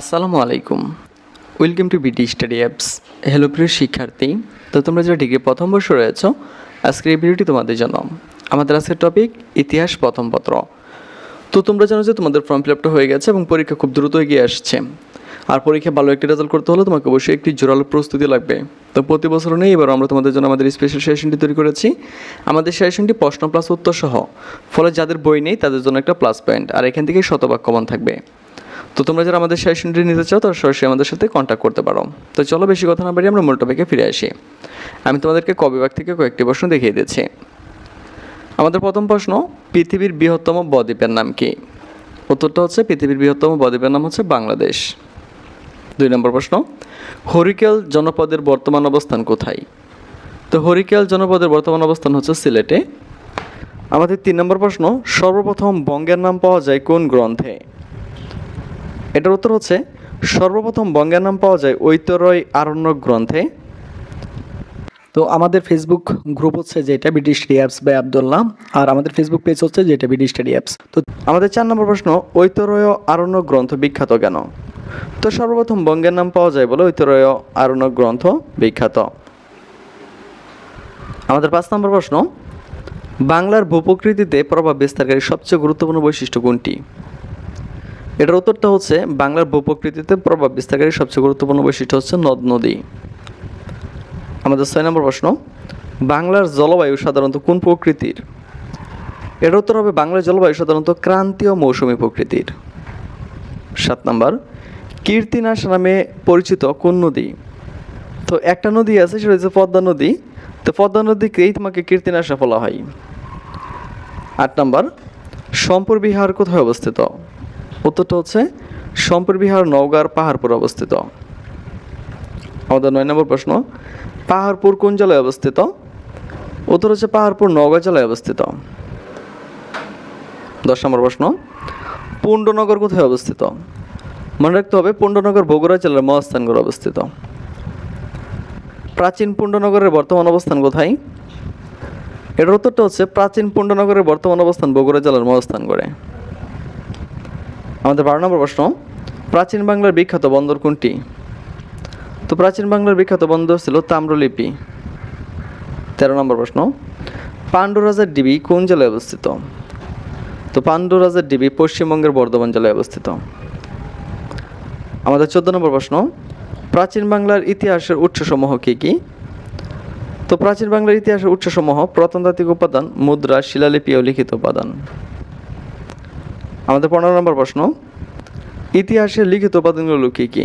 আসসালামু আলাইকুম। Welcome to BT study apps hello প্রিয় শিক্ষার্থী। তো তোমরা যারা ডিগ্রি প্রথম বর্ষ রয়েছ, আজকের এই ভিডিওটি তোমাদের জন্য। আমাদের আজকের টপিক ইতিহাস প্রথম পত্র। তো তোমরা জানো যে তোমাদের ফর্ম ফিল আপটা হয়ে গেছে এবং পরীক্ষা খুব দ্রুত এগিয়ে আসছে। আর পরীক্ষা ভালো একটি রেজাল্ট করতে হলে তোমাকে অবশ্যই একটি জোরালো প্রস্তুতি লাগবে। তো প্রতি বছর নেই এবার আমরা তোমাদের জন্য আমাদের স্পেশাল সেশনটি তৈরি করেছি। আমাদের সেশনটি প্রশ্ন প্লাস উত্তর সহ। ফলে যাদের বই নেই, তাদের জন্য একটা প্লাস পয়েন্ট আর এখান থেকে শতভাগ কমন থাকবে। তো তোমরা যারা আমাদের সেশনটি নিতে চাও, তারা সরাসরি আমাদের সাথে কন্ট্যাক্ট করতে পারো। তো চলো বেশি কথা না বাড়িয়ে আমরা মূল টপিকে ফিরে আসি। আমি তোমাদেরকে কবিভাগ থেকে কয়েকটি প্রশ্ন দেখিয়ে দিচ্ছি। আমাদের প্রথম প্রশ্ন, পৃথিবীর বৃহত্তম বদ্বীপের নাম কি? উত্তরটা হচ্ছে, পৃথিবীর বৃহত্তম বদ্বীপের নাম হচ্ছে বাংলাদেশ। দুই নম্বর প্রশ্ন, হরিকেল জনপদের বর্তমান অবস্থান কোথায়? তো হরিকেল জনপদের বর্তমান অবস্থান হচ্ছে সিলেটে। আমাদের তিন নম্বর প্রশ্ন, সর্বপ্রথম বঙ্গের নাম পাওয়া যায় কোন গ্রন্থে? এটার উত্তর হচ্ছে, সর্বপ্রথম বঙ্গের নাম পাওয়া যায় ঐতরয় আরণ্যক গ্রন্থে। তো আমাদের ফেসবুক গ্রুপ হচ্ছে যেটা ব্রিটিশ অ্যাপস বাই আবদুল্লাহ আর আমাদের ফেসবুক পেজ হচ্ছে যেটা ব্রিটিশ অ্যাপস তো আমাদের চার নম্বর প্রশ্ন, ঐতরয় আরণ্য গ্রন্থ বিখ্যাত কেন? তো সর্বপ্রথম বঙ্গের নাম পাওয়া যায় বলে ঐতরয় আরণ্য গ্রন্থ বিখ্যাত। আমাদের পাঁচ নম্বর প্রশ্ন, বাংলার ভূপ্রকৃতিতে প্রভাব বিস্তারকারী সবচেয়ে গুরুত্বপূর্ণ বৈশিষ্ট্য কোনটি? এটার উত্তরটা হচ্ছে, বাংলার ভূপ্রকৃতিতে প্রভাব বিস্তারকারী সবচেয়ে গুরুত্বপূর্ণ বৈশিষ্ট্য হচ্ছে নদ, নদী। আমাদের ছয় নম্বর প্রশ্ন, বাংলার জলবায়ু সাধারণত কোন প্রকৃতির? এর উত্তর হবে, বাংলার জলবায়ু সাধারণত ক্রান্তীয় মৌসুমী প্রকৃতির। সাত নম্বর, কীর্তিনাশ নামে পরিচিত কোন নদী? তো একটা নদী আছে, সেটা হচ্ছে পদ্মা নদী। তো পদ্মা নদীকেই তোমাকে কীর্তিনাশা বলা হয়। আট নম্বর, সম্পর বিহার কোথায় অবস্থিত? উত্তরটা হচ্ছে সম্পর বিহার নওগাঁর পাহাড়পুর অবস্থিত। আমাদের নয় নম্বর প্রশ্ন, পাহাড়পুর কোন জেলায় অবস্থিত? উত্তর হচ্ছে পাহাড়পুর নওগাঁ জেলায় অবস্থিত। দশ নম্বর প্রশ্ন, পুণ্ডনগর কোথায় অবস্থিত? মনে রাখতে হবে, পুণ্ডনগর বগুড়া জেলার মহাস্থানগড় অবস্থিত। প্রাচীন পুণ্ডনগরের বর্তমান অবস্থান কোথায়? এটার উত্তরটা হচ্ছে প্রাচীন পুণ্ডনগরের বর্তমান অবস্থান বগুড়া জেলার মহাস্থানগড়ে। আমাদের বারো নম্বর প্রশ্ন, প্রাচীন বাংলার বিখ্যাত বন্দর কোনটি? তো প্রাচীন বাংলার বিখ্যাত বন্দর ছিল তাম্রলিপি। তেরো নম্বর প্রশ্ন পাণ্ডু রাজার ডিবি কোন জেলায় অবস্থিত? তো পাণ্ডু রাজার ডিবি পশ্চিমবঙ্গের বর্ধমান জেলায় অবস্থিত। আমাদের চোদ্দ নম্বর প্রশ্ন, প্রাচীন বাংলার ইতিহাসের উৎসসমূহ কী কী? তো প্রাচীন বাংলার ইতিহাসের উৎসসমূহ প্রত্নতাত্ত্বিক উপাদান, মুদ্রা, শিলালিপি ও লিখিত উপাদান। আমাদের পনেরো নম্বর প্রশ্ন, ইতিহাসের লিখিত উপাদানগুলো কী কী?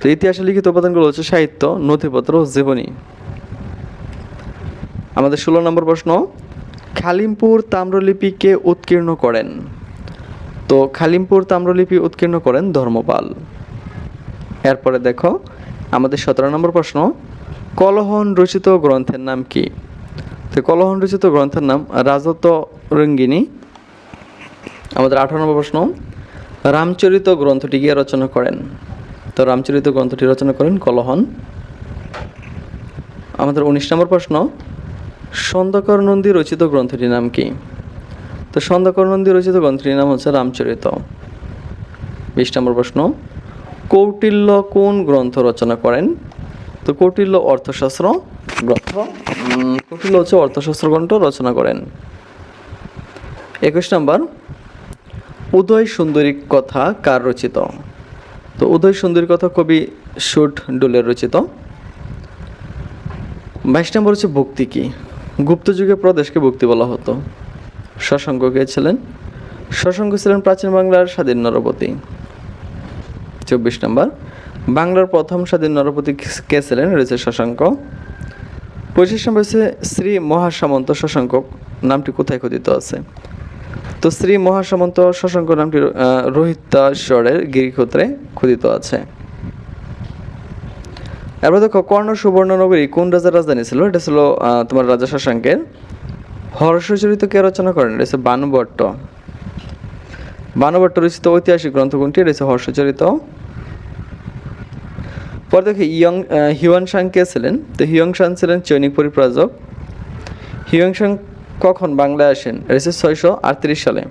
তো ইতিহাসের লিখিত উপাদানগুলো হচ্ছে সাহিত্য, নথিপত্র জীবনী। আমাদের ষোলো নম্বর প্রশ্ন, খালিমপুর তাম্রলিপিকে উৎকীর্ণ করেন। তো খালিমপুর তাম্রলিপি উৎকীর্ণ করেন ধর্মপাল। এরপরে দেখো, আমাদের সতেরো নম্বর প্রশ্ন, কলহন রচিত গ্রন্থের নাম কি? তো কলহন রচিত গ্রন্থের নাম রাজত রঙ্গিনী। আমাদের আঠারো নম্বর প্রশ্ন, রামচরিত গ্রন্থটি গিয়ে রচনা করেন। তো রামচরিত গ্রন্থটি রচনা করেন কলহন। আমাদের উনিশ নম্বর প্রশ্ন, সন্ধ্যাকর নন্দী রচিত গ্রন্থটির নাম কি? তো সন্ধ্যাকর নন্দী রচিত গ্রন্থটির নাম হচ্ছে রামচরিত। বিশ নম্বর প্রশ্ন, কৌটিল্য কোন গ্রন্থ রচনা করেন? তো কৌটিল্য অর্থশাস্ত্র গ্রন্থ কৌটিল্য হচ্ছে অর্থশাস্ত্র গ্রন্থ রচনা করেন। একুশ নম্বর উদয় সুন্দরী কথা কার রচিত? তো উদয় সুন্দরী কথা কবি শুট ডুলের রচিত। বাইশ নম্বর হচ্ছে ভক্তি কি? গুপ্ত যুগে প্রদেশকে ভক্তি বলা হতো। শশাঙ্ক কে ছিলেন? শশাঙ্ক ছিলেন প্রাচীন বাংলার স্বাধীন নরপতি। চব্বিশ নম্বর, বাংলার প্রথম স্বাধীন নরপতি কে ছিলেন? রয়েছে শশাঙ্ক। পঁচিশ নম্বর হচ্ছে শ্রী মহাসামন্ত শশাঙ্ক। নামটি কোথায় খোদিত আছে? তো শ্রী মহাসামন্ত শশাঙ্ক নামটি রোহিতাশ্বরের গিরিক্ষেত্রে খোদিত আছে। এবার দেখো কর্ণ সুবর্ণনগরী কোন রাজার রাজধানী ছিল? এটা ছিল তোমার রাজা শশাঙ্কের। হর্ষচরিত কে রচনা করেন? এটা হচ্ছে বানুভট্ট বানুভট্ট রচিত ঐতিহাসিক গ্রন্থ কোনটি? এটা হচ্ছে হর্ষচরিত পরে দেখো ইয়ং আহ, হিউয়ান শাং কে ছিলেন? তো হিয়ং শাং ছিলেন চৈনিক পরিপ্রাজক হিয়ং শাং কখন বাংলায় আসেন? এটা ছয়শো আটত্রিশ সালে।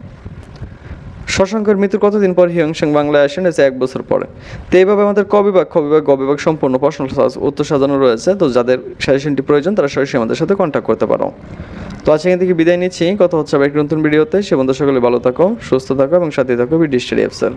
শশাঙ্কের মৃত্যুর কতদিন পর হিয়ংসাং বাংলায় আসেন? এসে এক বছর পরে। তো এইভাবে আমাদের ক বিভাগ খ বিভাগ গ বিভাগ সম্পূর্ণ প্রশ্ন উত্তর সাজানো রয়েছে। তো যাদের সাজেশনটি প্রয়োজন, তারা সরাসরি আমাদের সাথে কন্ট্যাক্ট করতে পারো। তো আজকে এখান থেকে বিদায় নিচ্ছি। কথা হচ্ছে আবার একটি নতুন ভিডিওতে। সে বন্ধু সকলে ভালো থাকো, সুস্থ থাকো এবং সাথে থাকো বিডি স্টাডি অ্যাপসের।